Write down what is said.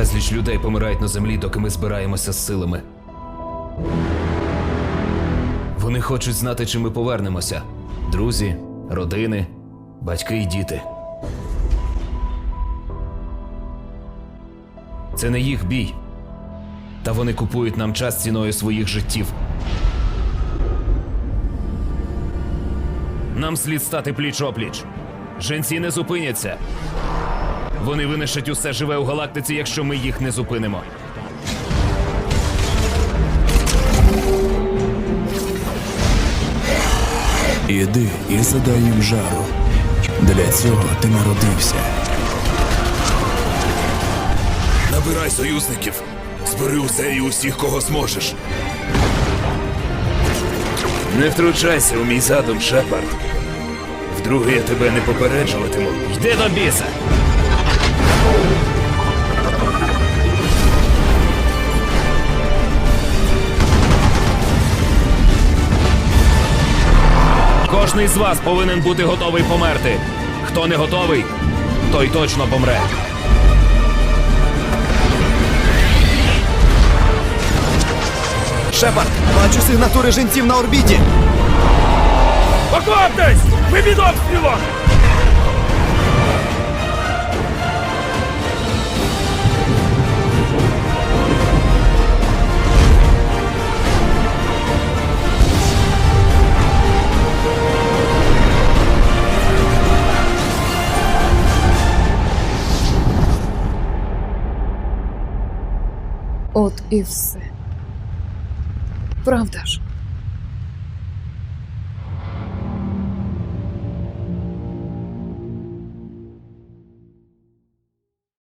Безліч людей помирають на землі, доки ми збираємося з силами. Вони хочуть знати, чи ми повернемося: друзі, родини, батьки і діти. Це не їх бій. Та вони купують нам час ціною своїх життів. Нам слід стати пліч-опліч. Женці не зупиняться. Вони винищать усе живе у галактиці, якщо ми їх не зупинимо. Іди і задай їм жару. Для цього ти народився. Набирай союзників. Збери усе і усіх, кого зможеш. Не втручайся у мій задум, Шепард. Вдруге я тебе не попереджуватиму. Йди до біса! Кожний з вас повинен бути готовий померти. Хто не готовий, той точно помре. Шепард, бачу сигнатури жінців на орбіті. Покваптесь! Ми від обстрілом! От і все. Правда ж?